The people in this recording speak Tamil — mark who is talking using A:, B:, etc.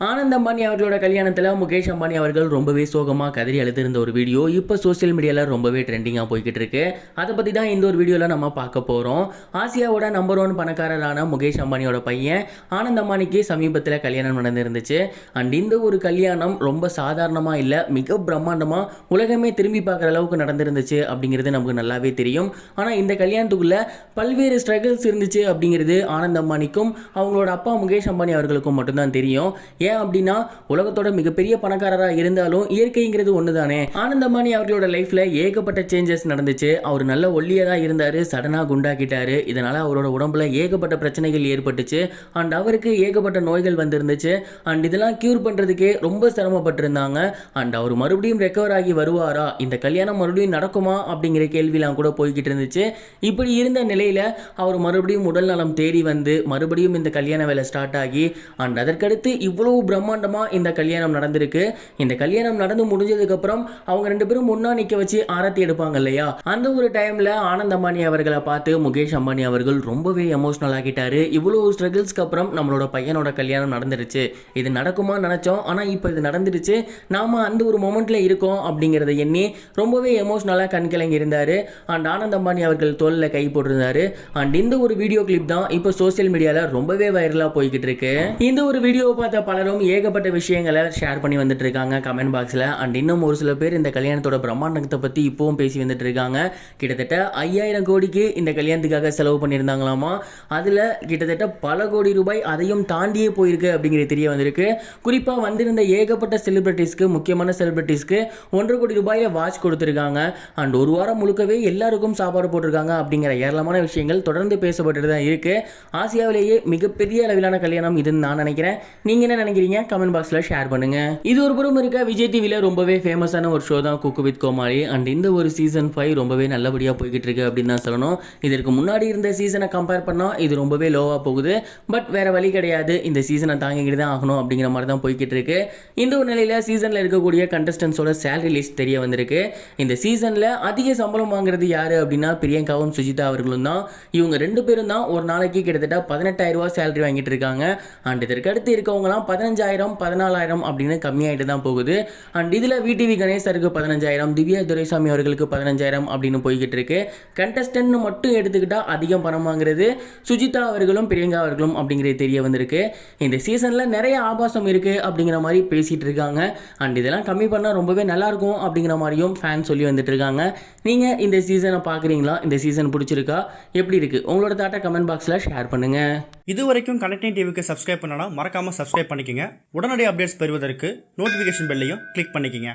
A: ஆனந்த் அம்பானி அவர்களோட கல்யாணத்தில் முகேஷ் அம்பானி அவர்கள் ரொம்பவே சோகமாக கதறி அழுத்திருந்த ஒரு வீடியோ இப்போ சோஷியல் மீடியாவில் ரொம்பவே ட்ரெண்டிங்காக போய்கிட்டு இருக்கு. அதை பற்றி தான் இந்த ஒரு வீடியோவில் நம்ம பார்க்க போகிறோம் ஆசியாவோட நம்பர் ஒன் பணக்காரரான முகேஷ் அம்பானியோட பையன் ஆனந்த் அம்பானிக்கு சமீபத்தில் கல்யாணம் நடந்திருந்துச்சு. அண்ட் இந்த ஒரு கல்யாணம் ரொம்ப சாதாரணமாக இல்லை மிக பிரம்மாண்டமாக உலகமே திரும்பி பார்க்குற அளவுக்கு நடந்திருந்துச்சு அப்படிங்கிறது நமக்கு நல்லாவே தெரியும். ஆனால் இந்த கல்யாணத்துக்குள்ளே பல்வேறு ஸ்ட்ரகிள்ஸ் இருந்துச்சு அப்படிங்கிறது ஆனந்த் அம்பானிக்கும் அவங்களோட அப்பா முகேஷ் அம்பானி அவர்களுக்கும் மட்டும்தான் தெரியும். ஏன் அப்படின்னா உலகத்தோட மிகப்பெரிய பணக்காரராக இருந்தாலும் இயற்கைங்கிறது ஒன்று தானே ஆனந்தமானி அவர்களோட லைஃப்பில் ஏகப்பட்ட சேஞ்சஸ் நடந்துச்சு. அவர் நல்ல ஒல்லியாக தான் இருந்தார் சடனாக குண்டாக்கிட்டாரு. இதனால் அவரோட உடம்புல ஏகப்பட்ட பிரச்சனைகள் ஏற்பட்டுச்சு. அண்ட் அவருக்கு ஏகப்பட்ட நோய்கள் வந்திருந்துச்சு. அண்ட் இதெல்லாம் க்யூர் பண்ணுறதுக்கே ரொம்ப சிரமப்பட்டிருந்தாங்க. அண்ட் அவர் மறுபடியும் ரெக்கவர் ஆகி வருவாரா? இந்த கல்யாணம் மறுபடியும் நடக்குமா? அப்படிங்கிற கேள்விலாம் கூட போய்கிட்டு இருந்துச்சு. இப்படி இருந்த நிலையில் அவர் மறுபடியும் உடல் நலம் தேடி வந்து மறுபடியும் இந்த கல்யாண வேலை ஸ்டார்ட் ஆகி அண்ட் அதற்கடுத்து இவ்வளவு பிரம்மாண்டமாக இந்த கல்யாணம் நடந்திருக்கு. இந்த கல்யாணம் நடந்து முடிஞ்சதுக்கப்புறம் அவங்க ரெண்டு பேரும் முன்னா நிற்க வச்சு ஆரத்தி எடுப்பாங்க இல்லையா? அந்த ஒரு டைமில் ஆனந்த் அம்பானி அவர்களை பார்த்து முகேஷ் அம்பானி அவர்கள் ரொம்பவே எமோஷ்னல் ஆகிட்டாரு. இவ்வளோ ஸ்ட்ரகிள்ஸ்க்கு அப்புறம் நம்மளோட பையனோட கல்யாணம் நடந்துருச்சு. இது நடக்குமா நினச்சோம். ஆனால் இப்போ இது நடந்துருச்சு. நாம அந்த ஒரு மொமெண்ட்டில் இருக்கோம் அப்படிங்கிறத எண்ணி ரொம்பவே எமோஷ்னலாக கண்கிழங்கி இருந்தார். அண்ட் ஆனந்த் அம்பானி அவர்கள் தோலில் கை போட்டிருந்தாரு. அண்ட் இந்த ஒரு வீடியோ கிளிப் தான் இப்போ சோஷியல் மீடியாவில் ரொம்பவே வைரலாக போய்கிட்டு இருக்கு. இந்த ஒரு வீடியோவை பார்த்த பலரும் ஏகப்பட்ட விஷயங்களை ஷேர் பண்ணி வந்துட்டு இருக்காங்க கமெண்ட் பாக்ஸில் அண்ட் இன்னும் ஒரு சில பேர் இந்த கல்யாணத்தோட பிரம்மாண்டத்தை பற்றி இப்போவும் பேசி வந்துட்டு இருக்காங்க கிட்டத்தட்ட ஐயாயிரம் கோடிக்கு இந்த கல்யாணத்துக்காக செலவு பண்ணியிருந்தாங்களாமா? அதில் கிட்டத்தட்ட பல கோடி ரூபாய் அதையும் தாண்டியே போயிருக்கு அப்படிங்கிறது தெரிய வந்திருக்கு. குறிப்பாக வந்திருந்த ஏகப்பட்ட செலிபிரிட்டிஸ்க்கு முக்கியமான செலிபிரிட்டிஸ்க்கு ஒன்றரை கோடி ரூபாயில் வாட்ச் கொடுத்துருக்காங்க. அண்ட் ஒரு வாரம் முழுக்கவே எல்லாருக்கும் சாப்பாடு போட்டிருக்காங்க அப்படிங்கிற ஏராளமான விஷயங்கள் தொடர்ந்து பேசப்பட்டு தான் இருக்கு. ஆசியாவிலேயே மிகப்பெரிய அளவிலான கல்யாணம் இதுன்னு நான் நினைக்கிறேன். நீங்கள் என்ன நினைக்கிறீங்க? கமெண்ட் பாக்ஸில் ஷேர் பண்ணுங்க. இது ஒரு புறம் இருக்க விஜய் டிவியில் ரொம்பவே ஃபேமஸான ஒரு ஷோ தான் குக்கு வித் கோமாளி அண்ட் இந்த ஒரு சீசன் ஃபைவ் ரொம்பவே நல்லபடியாக போய்கிட்டு இருக்கு அப்படின்னு தான் சொல்லணும். இதற்கு முன்னாடி இருந்த சீசனை கம்பேர் பண்ணால் இது ரொம்பவே லோவாக போகுது. பட் வேற வழி கிடையாது. இந்த சீசனை தாங்கிக்கிட்டு தான் ஆகணும் அப்படிங்கிற மாதிரி தான் போய்கிட்டு இருக்கு. இந்த ஒரு நிலையில் சீசனில் இருக்கக்கூடிய கண்டஸ்டன்ஸோட சேலரி லிஸ்ட் தெரிய வந்திருக்கு. இந்த சீசனில் அதிக சம்பளம் வாங்குறது யார் அப்படின்னா பிரியங்காவும் சுஜிதா அவர்களும் தான். இவங்க ரெண்டு பேரும் தான் ஒரு நாளைக்கு கிட்டத்தட்ட பதினெட்டாயிரம் ரூபா சேலரி வாங்கிட்டு இருக்காங்க. அண்ட் இதற்கு அடுத்து இருக்கவங்கலாம் பதினஞ்சாயிரம் பதினாலாயிரம் அப்படின்னு கம்மியாயிட்டு தான் போகுது. அண்ட் இதில் விடிவி கணேசருக்கு பதினஞ்சாயிரம் திவ்யா துரைசாமி அவர்களுக்கு பதினஞ்சாயிரம் அப்படின்னு போய்கிட்டு இருக்கு. கண்டஸ்டன்ட் மட்டும் எடுத்துக்கிட்டால் அதிகம் பணம் வாங்குறது சுஜிதா அவர்களும் பிரியங்கா அவர்களும் அப்படிங்கிறது தெரிய வந்திருக்கு. இந்த சீசனில் நிறைய ஆபாசம் இருக்குது அப்படிங்கிற மாதிரி பேசிகிட்டு இருக்காங்க. அண்ட் இதெல்லாம் கம்மி பண்ணால் ரொம்பவே நல்லாயிருக்கும் அப்படிங்கிற மாதிரியும் ஃபேன் சொல்லி வந்துட்டு இருக்காங்க. நீங்கள் இந்த சீசனை பார்க்குறீங்களா இந்த சீசன் பிடிச்சிருக்கா? எப்படி இருக்குது உங்களோட தாட்டை கமெண்ட் பாக்ஸில் ஷேர் பண்ணுங்கள்
B: இது வரைக்கும் கனெக்டிங் டிவிக்கு சப்ஸ்கிரைப் பண்ணனா மறக்காமல் சப்ஸ்கிரைப் பண்ணிக்கங்க. உடனடி அப்டேட்ஸ் பெறுவதற்கு நோட்டிஃபிகேஷன் பெல்லையும் கிளிக் பண்ணிக்கங்க.